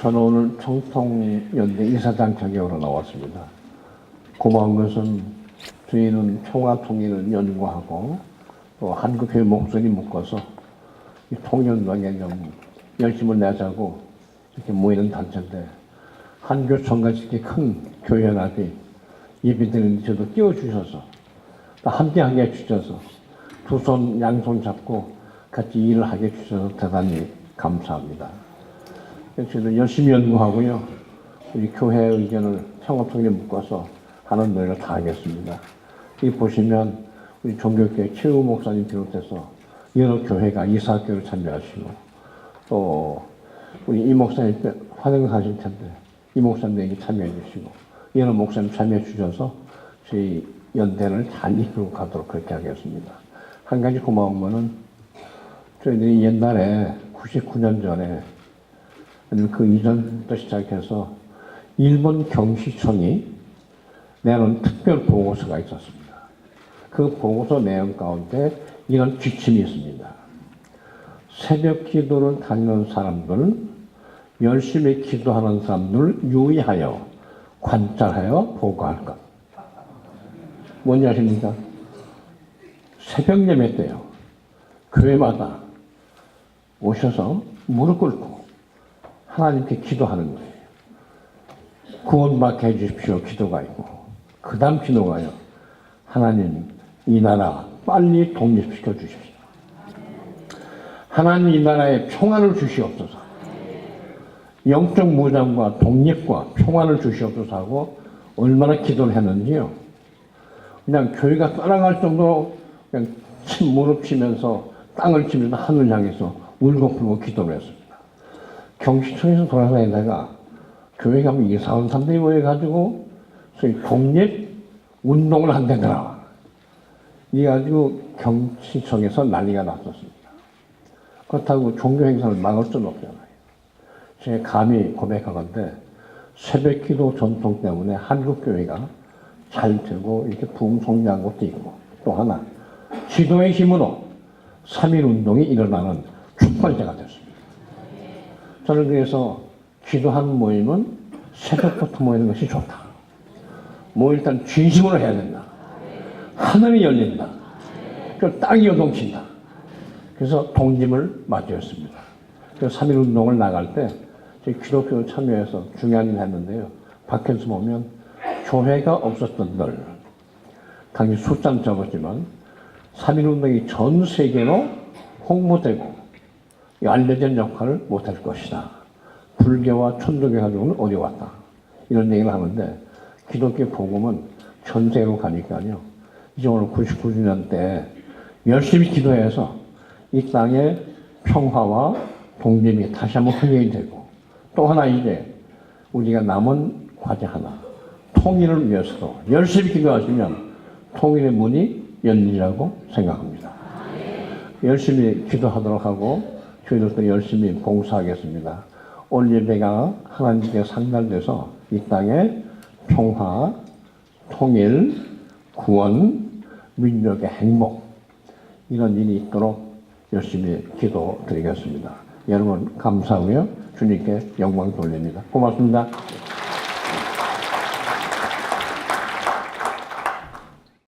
저는 오늘 청통연대 이사장 자격으로 나왔습니다. 고마운 것은 저희는 평화 통일을 연구하고 또 한국의 목소리 묶어서 이 통일운동에 좀 열심을 내자고 이렇게 모이는 단체인데 한 교총같이 이렇게 큰 교회 연합이 예비드는 저도 띄워주셔서 또 함께하게 해주셔서 두 손 양손 잡고 같이 일을 하게 해주셔서 대단히 감사합니다. 저희도 열심히 연구하고요. 우리 교회 의견을 평화통일에 묶어서 하는 노력을 다 하겠습니다. 이 보시면 우리 종교교회 최우 목사님 비롯해서 여러 교회가 이사학교를 참여하시고 또 우리 이 목사님 때 환영하실 텐데 이 목사님도 여기 참여해 주시고 여러 목사님 참여해 주셔서 저희 연대를 잘 이끌고 가도록 그렇게 하겠습니다. 한 가지 고마운 거는 저희들이 옛날에 99년 전에 그 이전부터 시작해서 일본 경시청이 내놓은 특별 보고서가 있었습니다. 그 보고서 내용 가운데 이런 지침이 있습니다. 새벽 기도를 다니는 사람들, 열심히 기도하는 사람들을 유의하여 관찰하여 보고할 것. 뭔지 아십니까? 새벽 예배 때요. 교회마다 오셔서 무릎 꿇고 하나님께 기도하는 거예요. 구원받게 해주십시오. 기도가 있고. 그 다음 기도가요. 하나님, 이 나라 빨리 독립시켜 주십시오. 하나님 이 나라에 평안을 주시옵소서. 영적 무장과 독립과 평안을 주시옵소서 하고 얼마나 기도를 했는지요. 그냥 교회가 떠나갈 정도로 그냥 침 무릎 치면서 땅을 치면서 하늘 향해서 울고 불고 기도를 했습니다. 경시청에서 돌아다니다가 교회 가면 이상한 사람들이 모여가지고 소위 독립 운동을 한다더라. 이래가지고 경시청에서 난리가 났었습니다. 그렇다고 종교 행사를 막을 수는 없잖아요. 제가 감히 고백하건데 새벽 기도 전통 때문에 한국 교회가 잘 되고 이렇게 부흥성장한 것도 있고 또 하나 지도의 힘으로 3.1 운동이 일어나는 축발제가 됐습니다. 저는 그래서 기도하는 모임은 새벽부터 모이는 것이 좋다. 뭐 일단 진심으로 해야 된다. 하늘이 열린다. 그 땅이 요동친다. 그래서 독립을 맞이했습니다. 그래서 3.1 운동을 나갈 때 저희 기독교 참여해서 중요한 일을 했는데요. 밖에서 보면 교회가 없었던 들, 당시 숫자는 적었지만 3.1 운동이 전 세계로 홍보되고 알려진 역할을 못할 것이다. 불교와 천주교 가지고는 어려웠다. 이런 얘기를 하는데 기독교 복음은 전 세계로 가니까요. 이제 오늘 99주년 때 열심히 기도해서 이 땅의 평화와 독립이 다시 한번 확인이 되고 또 하나 이제 우리가 남은 과제 하나 통일을 위해서도 열심히 기도하시면 통일의 문이 열리라고 생각합니다. 열심히 기도하도록 하고 저희들도 열심히 봉사하겠습니다. 오늘 예배가 하나님께 상달돼서 이 땅에 평화, 통일, 구원, 민족의 행복 이런 일이 있도록 열심히 기도드리겠습니다. 여러분 감사하고요. 주님께 영광 돌립니다. 고맙습니다.